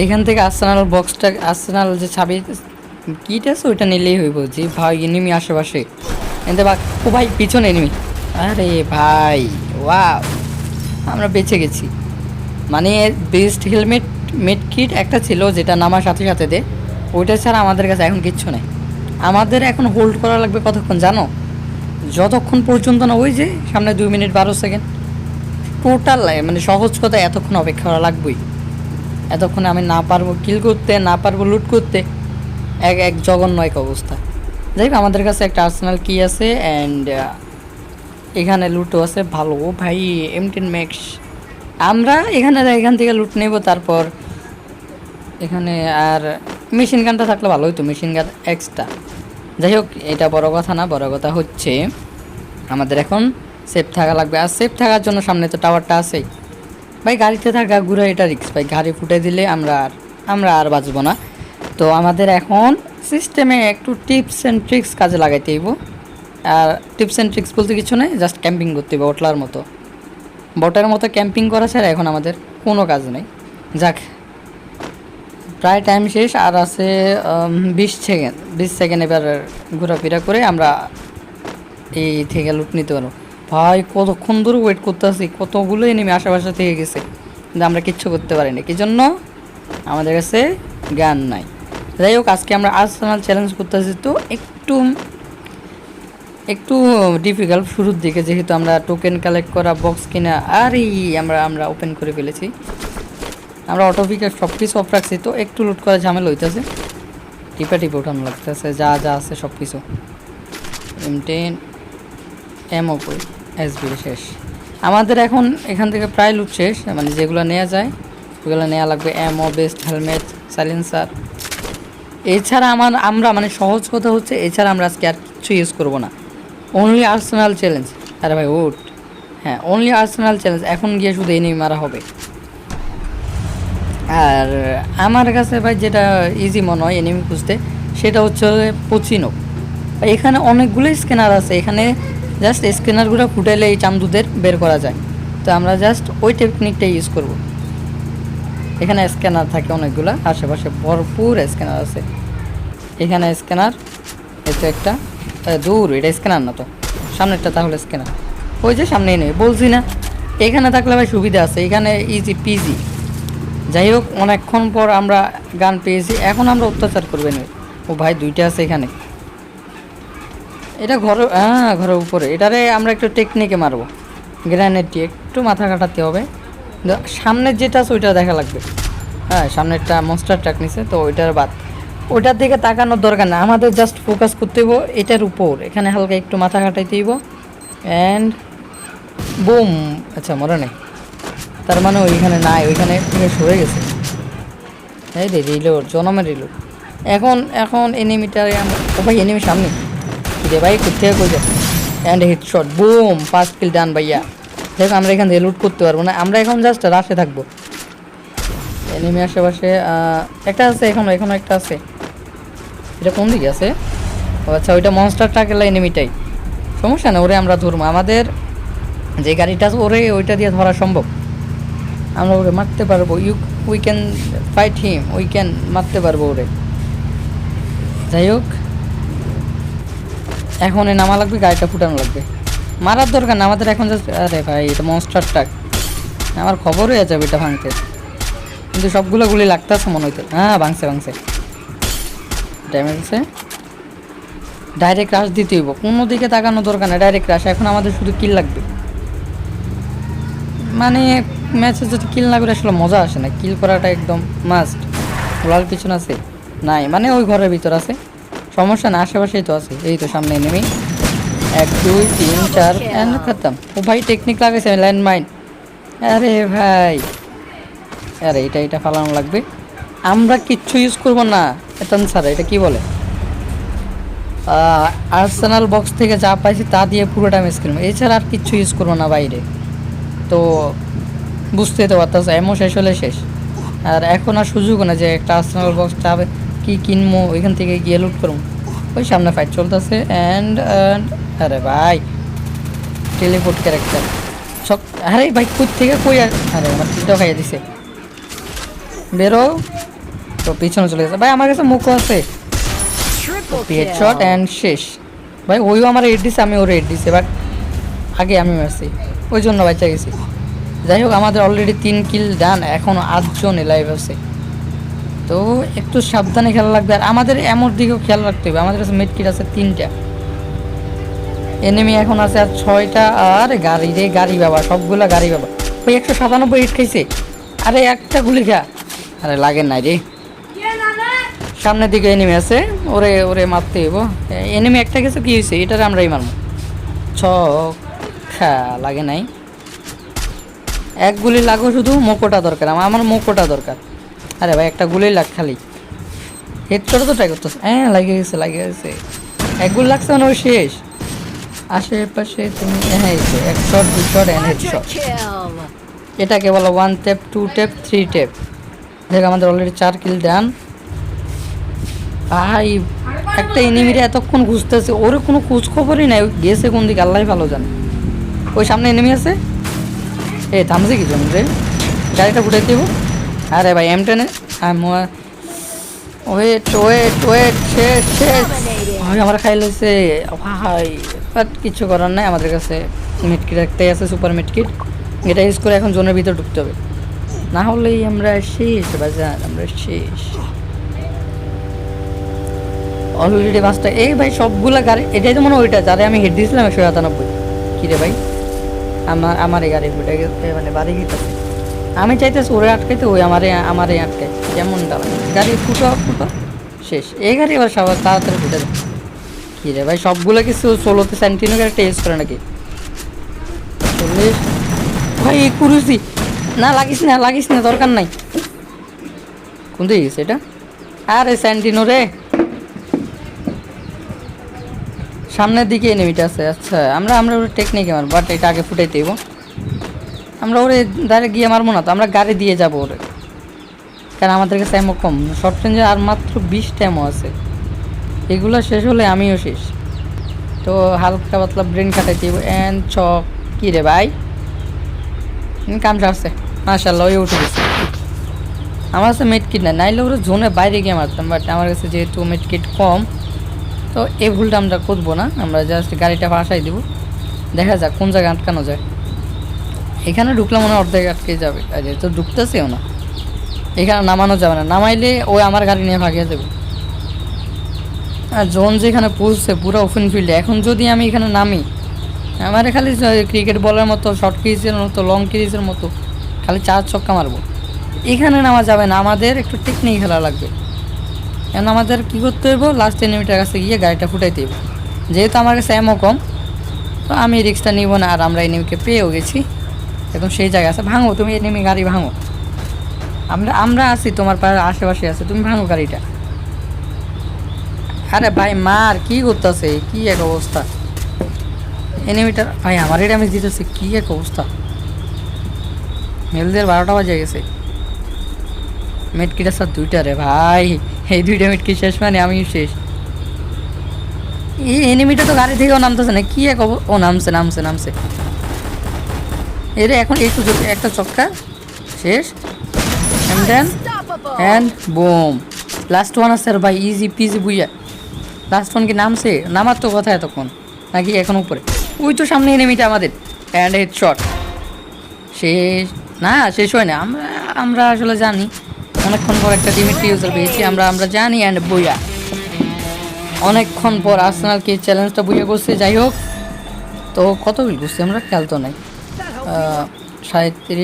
এখান থেকে আর্সেনাল বক্সটা আর্সেনাল যে ছাবি কিট আছে ওইটা নিলেই হইব, যে ভাই এনিমি আশেপাশে। এতে বা ও ভাই পিছনে এনিমি আরে ভাই ওয়াও আমরা বেঁচে গেছি। মানে বেস্ট হেলমেট মেড কিট একটা ছিল, যেটা নামার সাথে সাথে দে, ওইটা ছাড়া আমাদের কাছে এখন কিচ্ছু নেই। আমাদের এখন হোল্ড করা লাগবে কতক্ষণ জানো? যতক্ষণ পর্যন্ত না, ওই যে সামনে দুই মিনিট বারো সেকেন্ড। টোটাল মানে সহজ কথা এতক্ষণ অপেক্ষা করা লাগবেই। এতক্ষণে আমি না পারব কিল করতে, না পারব লুট করতে, এক এক জঘন্য এক অবস্থা। যাই হোক, আমাদের কাছে একটা আর্সেনাল কি আছে অ্যান্ড এখানে লুটও আছে। ভালো ভাই এমটেন ম্যাক্স আমরা এখানে, এখান থেকে লুট নেব তারপর। এখানে আর মেশিন গানটা থাকলে ভালো হতো মেশিন গান এক্সট্রা যাই হোক, এটা বড় কথা না, বড় কথা হচ্ছে, আমাদের এখন সেফ থাকা লাগবে। আর সেফ থাকার জন্য সামনে তো টাওয়ারটা আছেই। ভাই, গাড়িতে থাকা ঘুরে এটা রিক্স ভাই। গাড়ি ফুটে দিলে আমরা আর আমরা আর বাঁচবো না। তো আমাদের এখন সিস্টেমে একটু টিপস অ্যান্ড ট্রিক্স কাজে লাগাইতে হইব। আর টিপস অ্যান্ড ট্রিক্স বলতে কিছু নেই জাস্ট ক্যাম্পিং করতে হবে ওটলার মতো। বটের মতো ক্যাম্পিং করা ছাড়া এখন আমাদের কোনো কাজ নেই। যাক, প্রায় টাইম শেষ, আর আছে বিশ সেকেন্ড বিশ সেকেন্ড এবার ঘোরাফেরা করে আমরা এই থেকে লুট নিতে পারব। ভাই, কতক্ষণ ধরে ওয়েট করতে আছি কতগুলো এনিমি আশেপাশে থেকে গেছে। কিন্তু আমরা কিচ্ছু করতে পারিনি। কি জন্য? আমাদের কাছে জ্ঞান নাই। যাই হোক, আজকে আমরা আর্সেনাল চ্যালেঞ্জ করতেছি তো একটু একটু ডিফিকাল্ট শুরুর দিকে। যেহেতু আমরা টোকেন কালেক্ট করা বক্স কিনা, আর এই আমরা আমরা ওপেন করে ফেলেছি। আমরা অটোপিকে সব কিছু অফ রাখছি তো, একটু লুট করা ঝামেলা হইতেছে। টিপা টিপে উঠানো লাগতেছে, যা যা আছে সব কিছু এম টেন এমও কই এসবি শেষ। আমাদের এখন এখান থেকে প্রায় লুট শেষ মানে যেগুলো নেওয়া যায়, ওগুলো নেওয়া লাগবে এমও বেস্ট হেলমেট সাইলেন্সার এছাড়া আমার আমরা মানে সহজ কথা হচ্ছে, এছাড়া আমরা আজকে আর কিছু ইউজ করব না। অনলি আর্সেনাল চ্যালেঞ্জ আরে ভাই, উঠ। হ্যাঁ অনলি আর্সেনাল চ্যালেঞ্জ এখন গিয়ে শুধু এনিমি মারা হবে। আর আমার কাছে ভাই যেটা ইজি মনে হয় এনিমি খুঁজতে, সেটা হচ্ছে পচিনো এখানে অনেকগুলো স্ক্যানার আছে। এখানে জাস্ট স্ক্যানারগুলো ফুটাইলে এই চামদুদের বের করা যায়। তো আমরা জাস্ট ওই টেকনিকটা ইউজ করব। এখানে স্ক্যানার থাকে অনেকগুলো, আশেপাশে ভরপুর স্ক্যানার আছে। এখানে স্ক্যানার এতে একটা দূর, এটা স্ক্যানার না তো। সামনেরটা তাহলে স্ক্যানার ওই যে সামনেই নেই, বলছি না। এখানে থাকলে ভাই সুবিধা আছে, এখানে ইজি পিজি যাই হোক, অনেকক্ষণ পর আমরা গান পেয়েছি, এখন আমরা অত্যাচার করবে না। ও ভাই, দুইটা আছে এখানে। এটা ঘরে হ্যাঁ ঘরের উপরে। এটারে আমরা একটু টেকনিকে মারবো। গ্রানেড দিয়ে একটু মাথা কাটাতে হবে। সামনের যেটা আছে ওইটা দেখা লাগবে। হ্যাঁ সামনেরটা মনস্টার ট্রাক নিছে, তো ওইটার বাদ। ওইটার দিকে তাকানোর দরকার না। আমাদের জাস্ট ফোকাস করতে হইব এটার উপর। এখানে হালকা একটু মাথা কাটাইতে হইব। অ্যান্ড বুম আচ্ছা মনে নেই। তার মানে ওইখানে নাই, ওইখানে সরে গেছে। এই রে রিলোড জনমের রিলোড এখন এখন এনিমিটারে আমরা ও ভাই এনিমি সামনে। রে ভাই কোথায় কই যায় and hit shot boom first kill done ভাইয়া। দেখো, আমরা এখান থেকে লুট করতে পারব না। আমরা এখন জাস্ট রাশে থাকব। এনিমি আশেপাশে একটা আছে এখনও এখনও একটা আছে। এটা কোন দিকে আছে? আচ্ছা ওইটা মনস্টার ট্রাকের এনিমিটাই সমস্যা না, ওরে আমরা ধরবো। আমাদের যে গাড়িটা আছে, ওরে ওইটা দিয়ে ধরা সম্ভব। আমরা ওরে মারতে পারব। You we can fight him we can মারতে পারব ওরে। যাই হোক। এখন এ নামা লাগবে, গাড়িটা ফুটানো লাগবে। মারার দরকার না, আমাদের এখন আরে ভাই, এটা মনস্টার ট্রাক আমার খবর হয়ে যাবে এটা ভাঙতে। কিন্তু সবগুলো গুলি লাগতেছে মনে হইতে হ্যাঁ ভাঙছে ভাঙছে। ড্যামেজ আছে ডাইরেক্ট রাশ দিতে হইব। কোনো দিকে তাকানো দরকার না ডাইরেক্ট রাশ এখন আমাদের শুধু কিল লাগবে। মানে ম্যাচে যদি কিল না করে আসলে মজা আসে না। কিল করাটা একদম মাস্ট গোলার পিছনে আছে। নাই মানে ওই ঘরের ভিতর আছে। সমস্যা না, আশেপাশেই তো আছে। এই তো সামনে নেমে এক, দুই, তিন, চার এন্ড খতম। ও ভাই টেকনিক লাগাইছে ল্যান্ড মাইন আরে ভাই। আরে, এটা এটা ফালানো লাগবে। আমরা কিচ্ছু ইউজ করব না। এটা স্যার এটা কি বলে? আর্সেনাল বক্স থেকে যা পাইছি তা দিয়ে পুরোটা মিস করব। এছাড়া আর কিচ্ছু ইউজ করব না বাইরে। তো বুঝতেই তো পারতেছে এমও শেষ হলে শেষ। আর এখন আর সুযোগ না যে একটা আর্সেনাল বক্স যাবে কি কিনবো ওইখান থেকে গিয়ে লুট করব ওই সামনে ফাইট চলতেছে অ্যান্ড অ্যান্ড আরে ভাই টেলিপোর্ট ক্যারেক্টার সব আরে ভাই কই থেকে কই আর আমার তিনটা খাইয়ে দিছে। বেরো। তো পিছনে চলে গেছে। ভাই আমার কাছে মুখ আছে। হেডশট অ্যান্ড শেষ। ভাই ওইও আমার এড দিছে আমি ওর এড দিছে বাট আগে আমি মারছি। ওই জন্য বাচ্চা গেছি। যাই হোক আমাদের অলরেডি তিন কিল ডান এখন আটজন লাইভ আছে। তো একটু সাবধানে খেলা লাগবে। আর আমাদের এমন দিকেও খেয়াল রাখতে হবে। আমাদের কাছে মেডকিট আছে তিনটা। এনিমি এখন আছে আর ছয়টা। আর গাড়ি রে, গাড়ি বাবা, সবগুলা গাড়ি বাবা। ওই একশো সাতানব্বই হিট খাইছে। আরে একটা গুলি খা। আরে লাগে নাই রে। সামনের দিকে এনিমি আছে। ওরে ওরে মারতে হইব। এনিমি একটা গেছে, কি হয়েছে এটারে আমরাই মারবো। ছ খা, লাগে নাই। এক গুলি লাগো শুধু, মোকোটা দরকার। আমার মোকোটা দরকার। আরে ভাই, একটা গুলি লাগ খালি। হেড করে তো ট্রাই করতেছে হ্যাঁ লাগে গেছে লাগে গেছে। এক গুলি লাগছে মানে ওই শেষ। আশেপাশে তুমি হ্যাঁ এক শট দুই শট অ্যান্ড হেড শট এটাকে বলো one tap two tap three tap দেখ, আমাদের অলরেডি চার কিল ডান ভাই, একটা এনিমিরে এতক্ষণ খুঁজতেছে। ওর কোনো খোঁজ খবরই নাই। ও গেছে কোন দিকে আল্লাহ ভালো জানে। ওই সামনে এনিমি আছে? এ, থামছে কি জন্য রে? গাড়িটা ঘুরে দিব? আরে ভাই এম টেনে ওয়েট ওয়েট ওয়েট শেষ শেষ। ভাই আমার খাই লইছে। ভাই বাট কিছু করার নাই আমাদের কাছে। মিটকিট একটাই আছে সুপার মিটকিট এটা ইউজ করে এখন জোনের ভিতরে ঢুকতে হবে। না হলেই আমরা শেষ বাজার আমরা শেষ। অলরেডি পাঁচটা এই ভাই সবগুলা গাড়ি, এটাই তো মনে হয় ওইটা, যারে আমি হেড দিয়েছিলাম একশো সাতানব্বই কী রে ভাই? আমার আমার এই গাড়ি গেছে মানে বাড়ি গেছে। আমি চাইতেছি ওরে আটকাইতে, ওই আমারে আমারে আটকাই যেমন দাঁড়ায় গাড়ি ফুটো ফুটো, শেষ। এই গাড়ি এবার সবার তাড়াতাড়ি ফুটে যায়। কী রে ভাই, সবগুলো কিছু ষোলোতে সেন্টিনো গাড়িটা টেস্ট করে নাকি? চল্লিশ। ভাই কুরুসি না, লাগিস না লাগিস না, দরকার নাই। কোন দিকে গেছে এটা? আরে স্যান্টিনো রে। সামনের দিকে এনিমিটা আছে আচ্ছা। আমরা আমরা টেকনিকে মারবো বাট এটা আগে ফুটাইতে দেবো আমরা ওরে ডাইরেক্ট গিয়ে মারবো না তো, আমরা গাড়ি দিয়ে যাব ওরে। কারণ আমাদের কাছে এমন কম। শর্ট রেঞ্জে আর মাত্র বিশটা এমো আছে। এগুলো শেষ হলে আমিও শেষ। তো হালকা পাতলা ব্রেন কাটাইতে দেবো অ্যান্ড চক কী রে ভাই? কাম সারছে মাশাল্লাহ ওই উঠে গেছে। আমার কাছে মেড কিট নাই। নাইলে ওরা জোনে বাইরে গিয়ে মারতাম। বাট আমার কাছে যেহেতু মেড কিট কম, তো এই ভুলটা আমরা করব না। আমরা জাস্ট গাড়িটা বাসাই দিব। দেখা যাক কোন জায়গায় আটকানো যায়। এখানে ঢুকলে মনে হয় অর্ধেক আটকে যাবে। যেহেতু ঢুকতেছেও না। এখানে নামানো যাবে না। নামাইলে ওই আমার গাড়ি নিয়ে ভাগিয়ে দেবে। আর জোন যেখানে পৌঁছছে পুরো ওপেন ফিল্ডে এখন যদি আমি এখানে নামি, আমার খালি ক্রিকেট বলের মতো শর্ট ক্রিজের মতো লং ক্রিজের মতো, খালি চার ছক্কা মারবো। এখানে নামা যাবে না। আমাদের একটু টেকনিক খেলা লাগবে। এখন আমাদের কী করতে হইব? লাস্ট এনিমিটার কাছে গিয়ে গাড়িটা ফুটাই হইব। যেহেতু আমার কাছে এমও কম, তো আমি রিক্সটা নিব না। আর আমরা এনিমিকে পেয়েও গেছি। এখন সেই জায়গায় আছে। ভাঙো, তুমি এনিমি গাড়ি ভাঙো। আমরা আমরা আছি, তোমার পাড়ার আশেপাশে আছে, তুমি ভাঙো গাড়িটা। আরে ভাই, মার, কি করতেছে? কি এক অবস্থা? এনিমিটার, ভাই, আমার এটা আমি দিতেছি কি এক অবস্থা? মেলদের বারোটা বাজে গেছে। মেটকিটা স্যার দুইটা রে ভাই। এই দুইটা মেটকি শেষ মানে আমি শেষ। এই এনিমিটা তো গাড়ি থেকেও নামতেছে না, কি এক ও নামছে নামছে নামছে। এরে এখন একটু একটা চক্কা, শেষ and then. And boom last one আছে ভাই easy peasy booyah. Last one কি নামছে? নামার তো কথা এতক্ষণ। নাকি এখন উপরে? ওই তো সামনে এনিমিটা আমাদের। অ্যান্ড হেড শট শেষ। না, শেষ হয় না। আমরা আমরা আসলে জানি। অনেকক্ষণ পর একটা ডিমিট্রি ইউজার পেয়েছি, আমরা আমরা জানি অ্যান্ড বইয়া। অনেকক্ষণ পর আর্সেনালকে চ্যালেঞ্জটা বুঝে করছে, যাই হোক। তো কত বিল করছি আমরা? খেয়াল তো নাই। সাঁত্রিশ